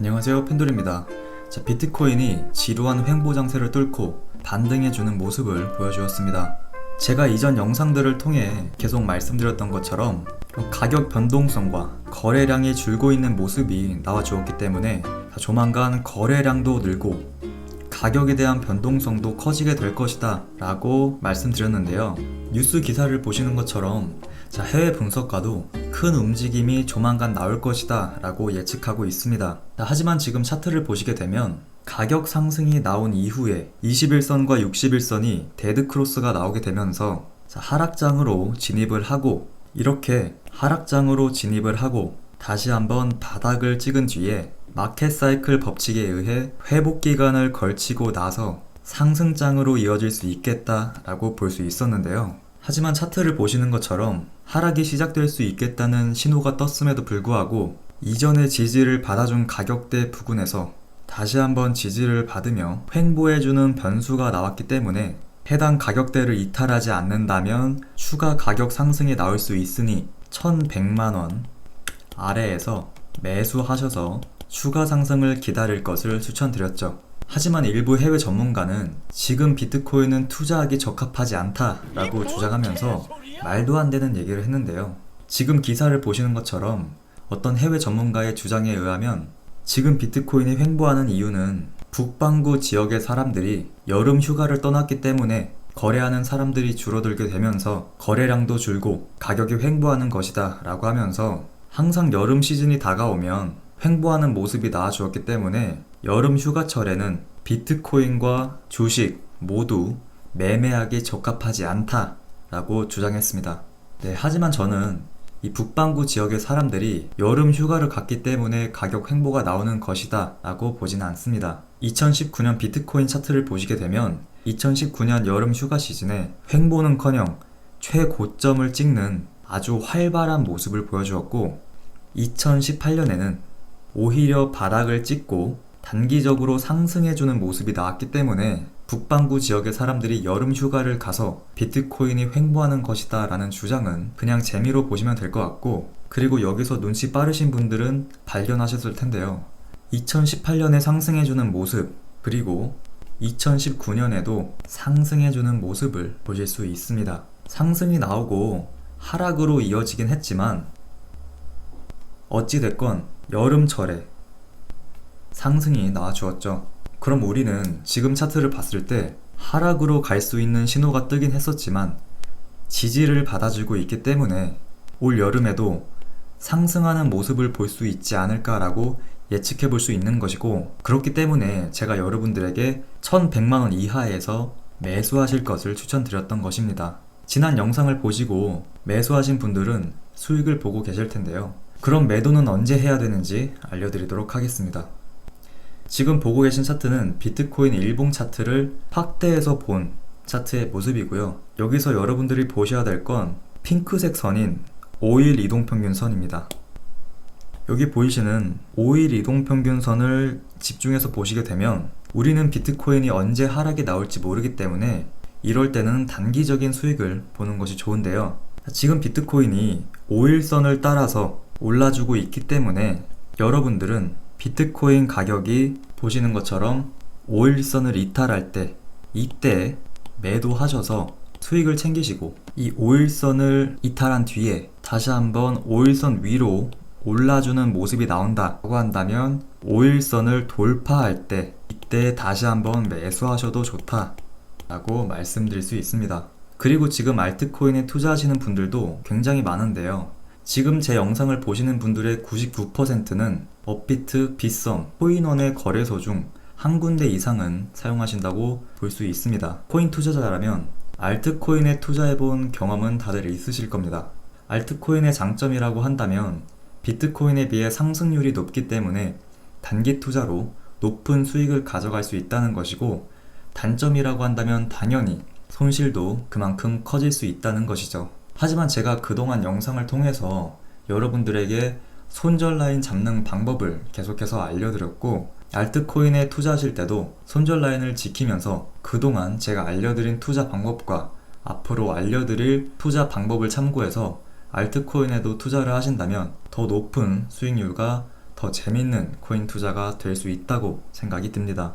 안녕하세요 펜돌입니다. 자, 비트코인이 지루한 횡보 장세를 뚫고 반등해주는 모습을 보여주었습니다. 제가 이전 영상들을 통해 계속 말씀드렸던 것처럼 가격 변동성과 거래량이 줄고 있는 모습이 나와주었기 때문에 조만간 거래량도 늘고 가격에 대한 변동성도 커지게 될 것이다 라고 말씀드렸는데요. 뉴스 기사를 보시는 것처럼 자, 해외 분석가도 큰 움직임이 조만간 나올 것이다 라고 예측하고 있습니다. 자, 하지만 지금 차트를 보시게 되면 가격 상승이 나온 이후에 21선과 61선이 데드크로스가 나오게 되면서 자, 하락장으로 진입을 하고 이렇게 하락장으로 진입을 하고 다시 한번 바닥을 찍은 뒤에 마켓 사이클 법칙에 의해 회복 기간을 걸치고 나서 상승장으로 이어질 수 있겠다라고 볼 수 있었는데요. 하지만 차트를 보시는 것처럼 하락이 시작될 수 있겠다는 신호가 떴음에도 불구하고 이전의 지지를 받아준 가격대 부근에서 다시 한번 지지를 받으며 횡보해주는 변수가 나왔기 때문에 해당 가격대를 이탈하지 않는다면 추가 가격 상승이 나올 수 있으니 1100만원 아래에서 매수하셔서 추가 상승을 기다릴 것을 추천드렸죠. 하지만 일부 해외 전문가는 지금 비트코인은 투자하기 적합하지 않다라고 주장하면서 말도 안 되는 얘기를 했는데요. 지금 기사를 보시는 것처럼 어떤 해외 전문가의 주장에 의하면 지금 비트코인이 횡보하는 이유는 북반구 지역의 사람들이 여름 휴가를 떠났기 때문에 거래하는 사람들이 줄어들게 되면서 거래량도 줄고 가격이 횡보하는 것이다 라고 하면서 항상 여름 시즌이 다가오면 횡보하는 모습이 나와주었기 때문에 여름 휴가철에는 비트코인과 주식 모두 매매하기 적합하지 않다라고 주장했습니다. 네, 하지만 저는 이 북반구 지역의 사람들이 여름 휴가를 갔기 때문에 가격 횡보가 나오는 것이다 라고 보지는 않습니다. 2019년 비트코인 차트를 보시게 되면 2019년 여름 휴가 시즌에 횡보는 커녕 최고점을 찍는 아주 활발한 모습을 보여주었고 2018년에는 오히려 바닥을 찍고 단기적으로 상승해주는 모습이 나왔기 때문에 북반구 지역의 사람들이 여름 휴가를 가서 비트코인이 횡보하는 것이다 라는 주장은 그냥 재미로 보시면 될 것 같고 그리고 여기서 눈치 빠르신 분들은 발견하셨을 텐데요. 2018년에 상승해주는 모습 그리고 2019년에도 상승해주는 모습을 보실 수 있습니다. 상승이 나오고 하락으로 이어지긴 했지만 어찌됐건 여름철에 상승이 나와주었죠. 그럼 우리는 지금 차트를 봤을 때 하락으로 갈 수 있는 신호가 뜨긴 했었지만 지지를 받아주고 있기 때문에 올 여름에도 상승하는 모습을 볼 수 있지 않을까라고 예측해 볼 수 있는 것이고 그렇기 때문에 제가 여러분들에게 1100만원 이하에서 매수하실 것을 추천드렸던 것입니다. 지난 영상을 보시고 매수하신 분들은 수익을 보고 계실 텐데요. 그럼 매도는 언제 해야 되는지 알려드리도록 하겠습니다. 지금 보고 계신 차트는 비트코인 일봉 차트를 확대해서 본 차트의 모습이고요. 여기서 여러분들이 보셔야 될 건 핑크색 선인 5일 이동평균 선입니다. 여기 보이시는 5일 이동평균 선을 집중해서 보시게 되면 우리는 비트코인이 언제 하락이 나올지 모르기 때문에 이럴 때는 단기적인 수익을 보는 것이 좋은데요. 지금 비트코인이 5일선을 따라서 올라주고 있기 때문에 여러분들은 비트코인 가격이 보시는 것처럼 5일선을 이탈할 때 이때 매도하셔서 수익을 챙기시고 이 5일선을 이탈한 뒤에 다시 한번 5일선 위로 올라주는 모습이 나온다고 한다면 5일선을 돌파할 때 이때 다시 한번 매수하셔도 좋다 라고 말씀드릴 수 있습니다. 그리고 지금 알트코인에 투자하시는 분들도 굉장히 많은데요. 지금 제 영상을 보시는 분들의 99%는 업비트, 빗썸, 코인원의 거래소 중 한 군데 이상은 사용하신다고 볼 수 있습니다. 코인 투자자라면 알트코인에 투자해본 경험은 다들 있으실 겁니다. 알트코인의 장점이라고 한다면 비트코인에 비해 상승률이 높기 때문에 단기 투자로 높은 수익을 가져갈 수 있다는 것이고 단점이라고 한다면 당연히 손실도 그만큼 커질 수 있다는 것이죠. 하지만 제가 그동안 영상을 통해서 여러분들에게 손절 라인 잡는 방법을 계속해서 알려드렸고 알트코인에 투자하실 때도 손절 라인을 지키면서 그동안 제가 알려드린 투자 방법과 앞으로 알려드릴 투자 방법을 참고해서 알트코인에도 투자를 하신다면 더 높은 수익률과 더 재밌는 코인 투자가 될 수 있다고 생각이 듭니다.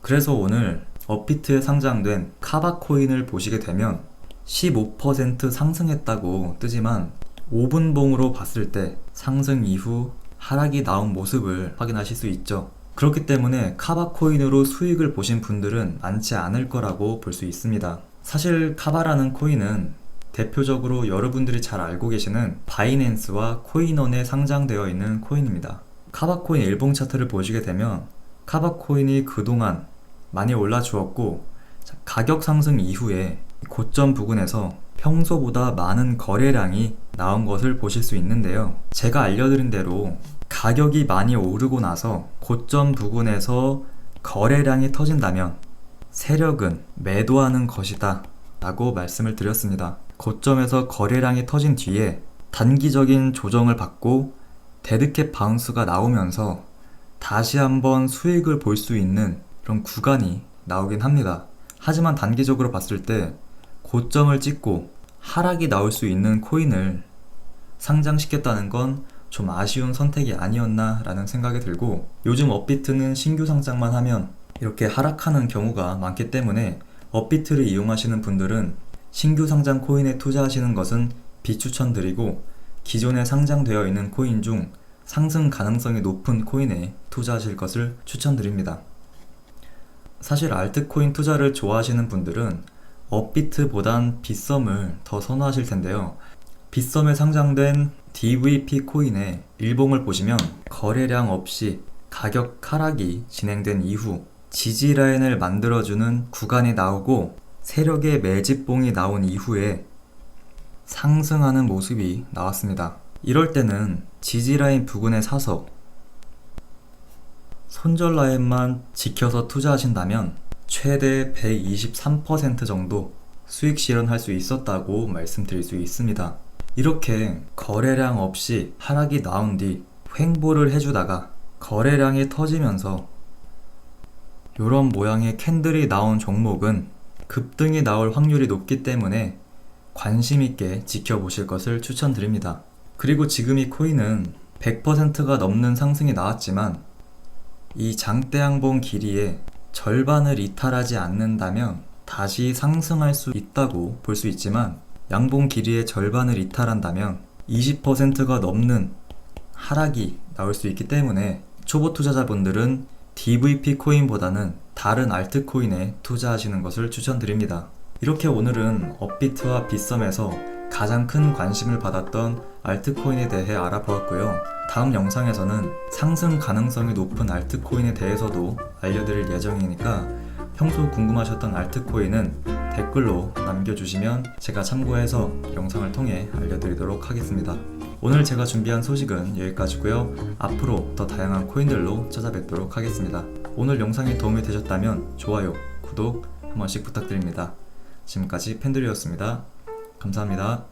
그래서 오늘 업비트에 상장된 카바 코인을 보시게 되면 15% 상승했다고 뜨지만 5분봉으로 봤을 때 상승 이후 하락이 나온 모습을 확인하실 수 있죠. 그렇기 때문에 카바 코인으로 수익을 보신 분들은 많지 않을 거라고 볼 수 있습니다. 사실 카바라는 코인은 대표적으로 여러분들이 잘 알고 계시는 바이낸스와 코인원에 상장되어 있는 코인입니다. 카바코인 일봉 차트를 보시게 되면 카바코인이 그동안 많이 올라 주었고 자, 가격 상승 이후에 고점 부근에서 평소보다 많은 거래량이 나온 것을 보실 수 있는데요. 제가 알려드린 대로 가격이 많이 오르고 나서 고점 부근에서 거래량이 터진다면 세력은 매도하는 것이다 라고 말씀을 드렸습니다. 고점에서 거래량이 터진 뒤에 단기적인 조정을 받고 데드캣 바운스가 나오면서 다시 한번 수익을 볼 수 있는 그런 구간이 나오긴 합니다. 하지만 단기적으로 봤을 때 고점을 찍고 하락이 나올 수 있는 코인을 상장시켰다는 건 좀 아쉬운 선택이 아니었나 라는 생각이 들고 요즘 업비트는 신규 상장만 하면 이렇게 하락하는 경우가 많기 때문에 업비트를 이용하시는 분들은 신규 상장 코인에 투자하시는 것은 비추천드리고 기존에 상장되어 있는 코인 중 상승 가능성이 높은 코인에 투자하실 것을 추천드립니다. 사실 알트코인 투자를 좋아하시는 분들은 업비트보단 빗썸을 더 선호하실 텐데요. 빗썸에 상장된 DVP 코인의 일봉을 보시면 거래량 없이 가격 하락이 진행된 이후 지지 라인을 만들어주는 구간이 나오고 세력의 매집봉이 나온 이후에 상승하는 모습이 나왔습니다. 이럴 때는 지지 라인 부근에 사서 손절 라인만 지켜서 투자하신다면 최대 123% 정도 수익 실현할 수 있었다고 말씀드릴 수 있습니다. 이렇게 거래량 없이 하락이 나온 뒤 횡보를 해주다가 거래량이 터지면서 이런 모양의 캔들이 나온 종목은 급등이 나올 확률이 높기 때문에 관심 있게 지켜보실 것을 추천드립니다. 그리고 지금 이 코인은 100%가 넘는 상승이 나왔지만 이 장대양봉 길이의 절반을 이탈하지 않는다면 다시 상승할 수 있다고 볼 수 있지만 양봉 길이의 절반을 이탈한다면 20%가 넘는 하락이 나올 수 있기 때문에 초보 투자자분들은 DVP 코인보다는 다른 알트코인에 투자하시는 것을 추천드립니다. 이렇게 오늘은 업비트와 빗썸에서 가장 큰 관심을 받았던 알트코인에 대해 알아보았고요. 다음 영상에서는 상승 가능성이 높은 알트코인에 대해서도 알려드릴 예정이니까 평소 궁금하셨던 알트코인은 댓글로 남겨주시면 제가 참고해서 영상을 통해 알려드리도록 하겠습니다. 오늘 제가 준비한 소식은 여기까지고요. 앞으로 더 다양한 코인들로 찾아뵙도록 하겠습니다. 오늘 영상이 도움이 되셨다면 좋아요, 구독 한 번씩 부탁드립니다. 지금까지 팬들이었습니다. 감사합니다.